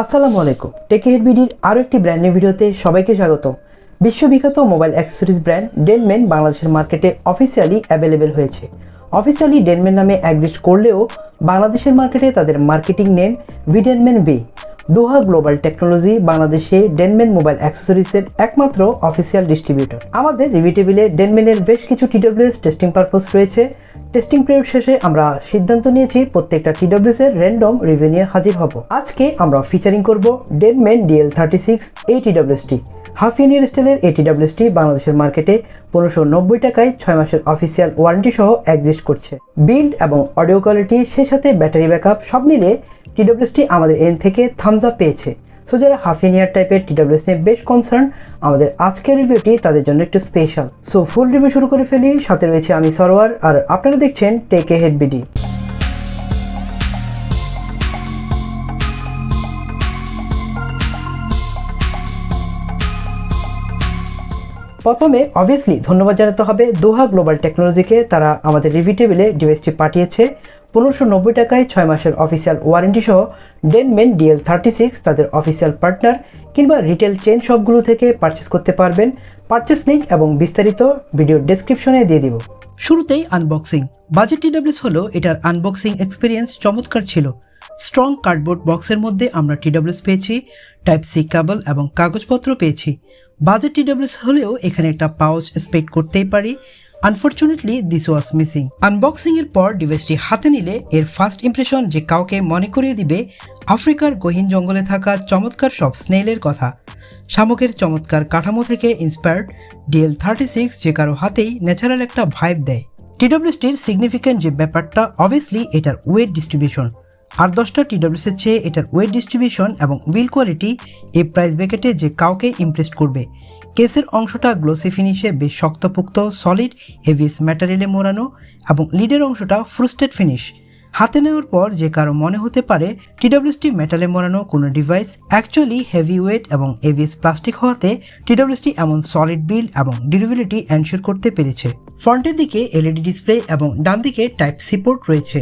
আসসালামু আলাইকুম। টেকের বিডির আরও একটি ব্র্যান্ডের ভিডিওতে সবাইকে স্বাগত। বিশ্ববিখ্যাত মোবাইল অ্যাক্সেসরিজ ব্র্যান্ড ডেনমেন বাংলাদেশের মার্কেটে অফিসিয়ালি অ্যাভেলেবেল হয়েছে। অফিসিয়ালি ডেনমেন নামে এক্সিস্ট করলেও বাংলাদেশের মার্কেটে তাদের মার্কেটিং নেম ভিডেনমেন বি দোহা গ্লোবাল টেকনোলজি, বাংলাদেশে ডেনমেন মোবাইল অ্যাক্সেসরিজের একমাত্র অফিসিয়াল ডিস্ট্রিবিউটর আমাদের রিভিউ টেবিলে ডেনমেনের বেশ কিছু টিডব্লিউএস টেস্টিং পারপোজ রয়েছে। টেস্টিং পিরিয়ড শেষে আমরা সিদ্ধান্ত নিয়েছি প্রত্যেকটা টিডব্লিউএস এর র্যান্ডম রিভিউ নিয়ে হাজির হব। আজকে আমরা ফিচারিং করব ডেনমেন ডিএল থার্টি সিক্স এই টিডব্লিউএসটি হাফ ইয়ার স্টাইলের এই টিডব্লিউএসটি বাংলাদেশের মার্কেটে পনেরোশো নব্বই টাকায় ছয় মাসের অফিসিয়াল ওয়ারেন্টি সহ এক্সিস্ট করছে। বিল্ড এবং অডিও কোয়ালিটি সেই সাথে ব্যাটারি ব্যাকআপ সব মিলে টিডব্লিউএসটি আমাদের এন থেকে আপ পেয়েছে। সো যারা হাফ ইয়ার টাইপের টিডব্লিউএস নিয়ে বেশ কনসার্ন আমাদের আজকের রিভিউটি তাদের জন্য একটু স্পেশাল সো ফুল রিভিউ শুরু করে ফেলি, সাথে রয়েছে আমি সরোয়ার, আর আপনারা দেখছেন টেক হেড বিডি প্রথমে অবভিয়াসলি ধন্যবাদ জানাতে হবে দোহা গ্লোবাল টেকনোলজিকে তারা আমাদের রিভিউ টেবিলে ডিভাইসটি পাঠিয়েছে। পনেরোশো নব্বই টাকায় ছয় মাসের অফিসিয়াল ওয়ারেন্টি সহ ডেনমেন ডিএল থার্টি সিক্স তাদের অফিসিয়াল পার্টনার কিংবা রিটেল চেন শপগুলো থেকে পারচেস করতে পারবেন। পারচেস লিঙ্ক এবং বিস্তারিত ভিডিও ডেসক্রিপশনে দিয়ে দিব। শুরুতেই আনবক্সিং বাজেট টিডব্লিউএস হলো এটার আনবক্সিং এক্সপিরিয়েন্স চমৎকার ছিল। স্ট্রং কার্ডবোর্ড বক্সের মধ্যে আমরা টিডব্লিউএস পেয়েছি, টাইপ সি কেবল এবং কাগজপত্র পেয়েছি। বাজেট টিডব্লিউএস হলেও এখানে একটা পাউচ এক্সপেক্ট করতেই পারি। Unfortunately this was missing unboxing এর পর ডিভাইসটি হাতে নিলে এর ফার্স্ট ইমপ্রেশন যে কাউকে মনে করিয়ে দিবে আফ্রিকার গহীন জঙ্গলে থাকা চমৎকার সব স্নেলের কথা। শামুকের চমৎকার কাঠামো থেকে ইন্সপায়ার্ড ডিএল থার্টি সিক্স যে কারও হাতেই ন্যাচারাল একটা ভাইব দেয়। টিডব্লিউএসটির সিগনিফিক্যান্ট যে ব্যাপারটা অবভিয়াসলি এটার ওয়েট ডিস্ট্রিবিউশন আর দশটা টিডব্লিউএসের চেয়ে এটার ওয়েট ডিস্ট্রিবিউশন এবং উইল কোয়ালিটি এই প্রাইস ব্যাকেটে যে কাউকে ইমপ্রেস করবে। কেসের অংশটা গ্লোসি ফিনিশে বেশ শক্তপোক্ত সলিড হেভিস ম্যাটেরিয়ালে মোড়ানো এবং লিডের অংশটা ফ্রুস্টেড ফিনিশ হাতে নেওয়ার পর যে কারও মনে হতে পারে টিডব্লিউএসটি মেটালে মোড়ানো কোনো ডিভাইস অ্যাকচুয়ালি হেভি ওয়েট এবং এভিএস প্লাস্টিক হওয়াতে টিডব্লিউএসটি এমন সলিড বিল এবং ডিউরেবিলিটি এনশিওর করতে পেরেছে। ফ্রন্টের দিকে এলইডি ডিসপ্লে এবং ডান দিকে টাইপ সিপোর্ট রয়েছে।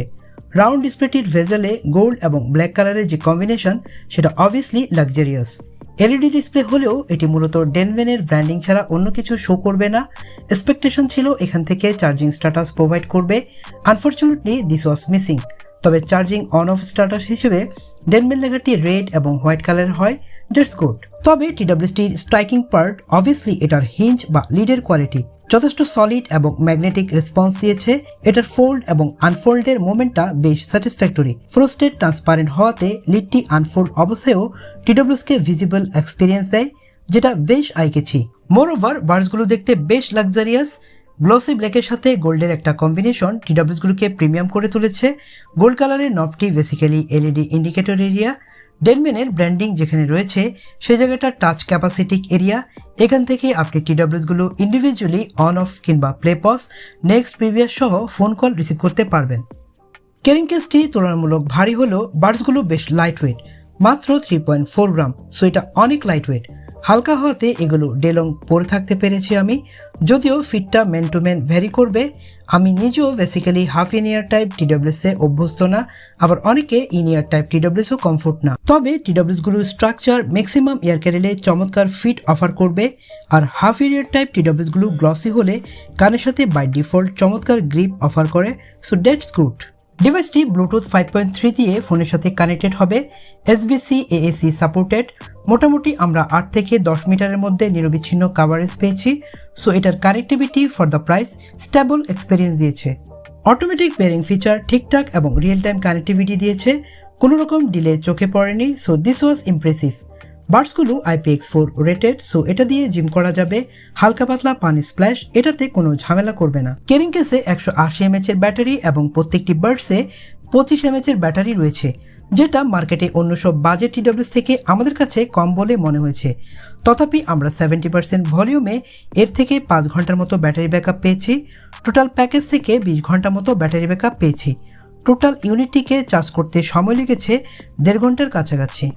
রাউন্ড ডিসপ্লেটির ভেজেলে গোল্ড এবং ব্ল্যাক কালারের যে কম্বিনেশন সেটা অবভিয়াসলি লাক্সারিয়াস এলইডি ডিসপ্লে হলেও এটি মূলত ডেনভেনের ব্র্যান্ডিং ছাড়া অন্য কিছু শো করবে না। এক্সপেকটেশন ছিল এখান থেকে চার্জিং স্ট্যাটাস প্রোভাইড করবে। আনফর্চুনেটলি দিস ওয়াজ মিসিং তবে চার্জিং অন অফ স্ট্যাটাস হিসেবে ডেনভেন লেখাটি রেড এবং হোয়াইট কালার হয়। ডেটস গুড তবে টিডব্লিউসটির স্ট্রাইকিং পার্ট অবভিয়াসলি এটার হিঞ্জ বা লিডের কোয়ালিটি যথেষ্ট সলিড এবং ম্যাগনেটিক রেসপন্স দিয়েছে। এটার ফোল্ড এবং আনফোল্ডের মোমেন্টটা বেশ স্যাটিসফ্যাক্টরি ফ্রোস্টেড ট্রান্সপারেন্ট হওয়াতে লিডটি আনফোল্ড অবস্থায়ও টিডব্লিউসকে ভিজিবল এক্সপিরিয়েন্স দেয়, যেটা বেশ আইকেছি মোর ওভার বার্সগুলো দেখতে বেশ লাক্সারিয়াস গ্লসি ব্ল্যাকের সাথে গোল্ডের একটা কম্বিনেশন টিডব্লিউসগুলোকে প্রিমিয়াম করে তুলেছে। গোল্ড কালারের নবটি বেসিক্যালি এলইডি ইন্ডিকেটর এরিয়া ডেনমেনের ব্র্যান্ডিং যেখানে রয়েছে, সে জায়গাটা টাচ ক্যাপাসিটিক এরিয়া এখান থেকে আপনি টিডব্লিউসগুলো ইন্ডিভিজুয়ালি অন অফ কিংবা প্লে পস নেক্সট প্রিভিয়াস সহ ফোন কল রিসিভ করতে পারবেন। ক্যারিং কেসটি তুলনামূলক ভারী হলেও বার্ডসগুলো বেশ লাইট ওয়েট মাত্র three point four gram so এটা অনেক লাইট ওয়েট হালকা হওয়াতে এগুলো ডেলং পরে থাকতে পেরেছি আমি। যদিও ফিটটা ম্যান টু ম্যান ভ্যারি করবে। আমি নিজেও basically half in ear type TWS এ অভ্যস্ত না, আবার অনেকে ইনিয়ার টাইপ টিডব্লিউএসও কমফোর্ট না। তবে টিডব্লিউএসগুলোর স্ট্রাকচার ম্যাক্সিমাম এয়ার ক্যারেলে চমৎকার ফিট অফার করবে, আর হাফ ইনিয়ার টাইপ টিডব্লিউএসগুলো গ্লসি হলে কানের সাথে বাই ডিফল্ট চমৎকার গ্রিপ অফার করে। সো ডেটস গুড ডিভাইসটি ব্লুটুথ ফাইভ পয়েন্ট থ্রি দিয়ে ফোনের সাথে কানেক্টেড হবে এসবিসি এএসি সাপোর্টেড মোটামুটি আমরা আট থেকে দশ মিটারের মধ্যে নিরবিচ্ছিন্ন কাভারেজ পেয়েছি সো এটার connectivity for the price stable experience দিয়েছে। অটোমেটিক বেরিং ফিচার ঠিকঠাক এবং রিয়েল টাইম কানেক্টিভিটি দিয়েছে, কোনো রকম ডিলে চোখে পড়েনি সো দিস ওয়াজ ইমপ্রেসিভ বার্ডসগুলো আইপিএক্স ফোর রেটেড সো এটা দিয়ে জিম করা যাবে। হালকা পাতলা পানি স্প্ল্যাশ এটাতে কোনো ঝামেলা করবে না। কেরিং কেসে একশো আশি এমএচ এর ব্যাটারি এবং প্রত্যেকটি বার্সে পঁচিশ এর ব্যাটারি রয়েছে, যেটা মার্কেটে অন্য সব বাজেট টিডব্লিউস থেকে আমাদের কাছে কম বলে মনে হয়েছে। তথাপি আমরা সেভেন্টি পার্সেন্ট ভলিউমে এর থেকে পাঁচ ঘণ্টার মতো ব্যাটারি ব্যাকআপ পেয়েছি। টোটাল প্যাকেজ থেকে বিশ ঘণ্টা মতো ব্যাটারি ব্যাকআপ পেয়েছি। টোটাল ইউনিটটিকে চার্জ করতে সময় লেগেছে দেড় ঘণ্টার কাছাকাছি।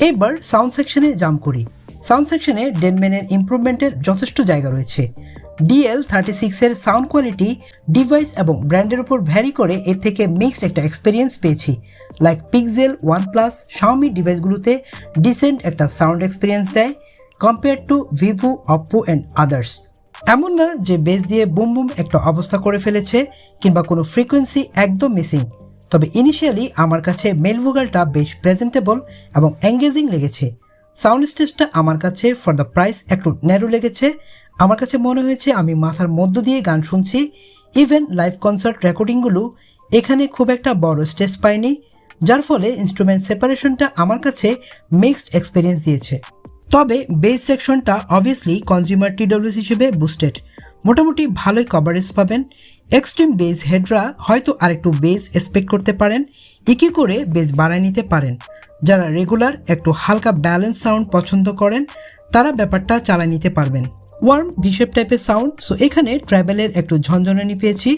এবার সাউন্ড সেকশনে জাম্প করি। সাউন্ড সেকশনে ডেনম্যানের ইমপ্রুভমেন্টের যথেষ্ট জায়গা রয়েছে। ডিএল থার্টি সিক্সের সাউন্ড কোয়ালিটি ডিভাইস এবং ব্র্যান্ডের উপর ভ্যারি করে এর থেকে মিক্সড একটা এক্সপিরিয়েন্স পেয়েছি। Like Pixel OnePlus Xiaomi ডিভাইসগুলোতে ডিসেন্ট একটা সাউন্ড এক্সপিরিয়েন্স দেয় compare to Vivo Oppo and others এমন না যে বেস দিয়ে বুম বুম একটা অবস্থা করে ফেলেছে কিংবা কোনো ফ্রিকোয়েন্সি একদম মিসিং তবে ইনিশিয়ালি আমার কাছে মেল ভোগালটা বেশ প্রেজেন্টেবল এবং এঙ্গেজিং লেগেছে। সাউন্ড স্টেজটা আমার কাছে ফর দ্য প্রাইস একটু ন্যারো লেগেছে। আমার কাছে মনে হয়েছে আমি মাথার মধ্য দিয়ে গান শুনছি। ইভেন লাইভ কনসার্ট রেকর্ডিংগুলো এখানে খুব একটা বড় স্টেজ পাইনি, যার ফলে ইনস্ট্রুমেন্ট সেপারেশনটা আমার কাছে মিক্সড এক্সপিরিয়েন্স দিয়েছে। তবে বেস সেকশনটা অবভিয়াসলি কনজিউমার টিডব্লিউস হিসেবে বুস্টেড মোটামুটি ভালোই কভারেজ পাবেন। এক্সট্রিম বেস হেডরা হয়তো আরেকটু বেস এক্সপেক্ট করতে পারেন ইকি করে বেস বাড়ায় নিতে পারেন। যারা রেগুলার একটু হালকা ব্যালেন্স সাউন্ড পছন্দ করেন, তারা ব্যাপারটা চালায় নিতে পারবেন। ওয়ার্ম ভিশেপ টাইপের সাউন্ড সো এখানে ট্রাভেলের একটু ঝনঝনানি পেয়েছি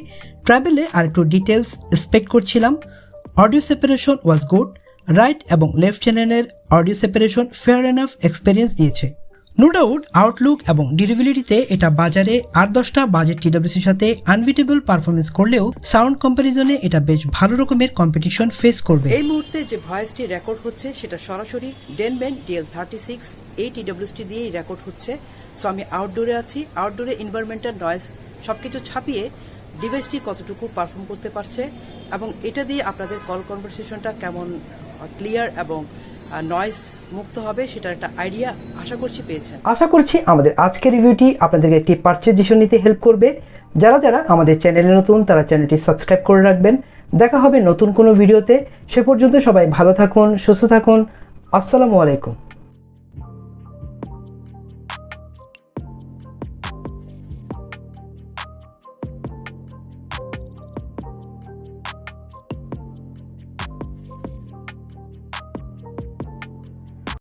ট্রাভেলে আর একটু ডিটেলস এক্সপেক্ট করছিলাম। Audio separation was good right এবং লেফট চ্যানেলের audio separation fair enough experience দিয়েছে। নো ডাউট আউটলুক এবং ডিউরেবিলিটিতে এটা বাজারে আট দশটা বাজেট টিডব্লিউসির সাথে আনবিটেবল পারফরমেন্স করলেও সাউন্ড কম্প্যারিজনে এটা বেশ ভালো রকমের কম্পিটিশন ফেস করবে। এই মুহূর্তে যে ভয়েসটি রেকর্ড হচ্ছে, সেটা সরাসরি ডেনম্যান ডিএল থার্টি সিক্স এই টিডব্লিউসটি দিয়েই রেকর্ড হচ্ছে। সো আমি আউটডোরে আছি। আউটডোরে ইনভারমেন্টাল নয়েজ সব কিছু ছাপিয়ে ডিভাইসটি কতটুকু পারফর্ম করতে পারছে এবং এটা দিয়ে আপনাদের কল কনভারসেশনটা কেমন ক্লিয়ার এবং নয়েজ মুক্ত হবে, সেটার একটা আইডিয়া আশা করছি পেয়েছেন। আশা করছি আমাদের আজকের রিভিউটি আপনাদেরকে একটি পারচেজ ডিসিশন নিতে হেল্প করবে। যারা যারা আমাদের চ্যানেলে নতুন, তারা চ্যানেলটি সাবস্ক্রাইব করে রাখবেন। দেখা হবে নতুন কোনো ভিডিওতে সে পর্যন্ত সবাই ভালো থাকুন, সুস্থ থাকুন। আসসালামু আলাইকুম।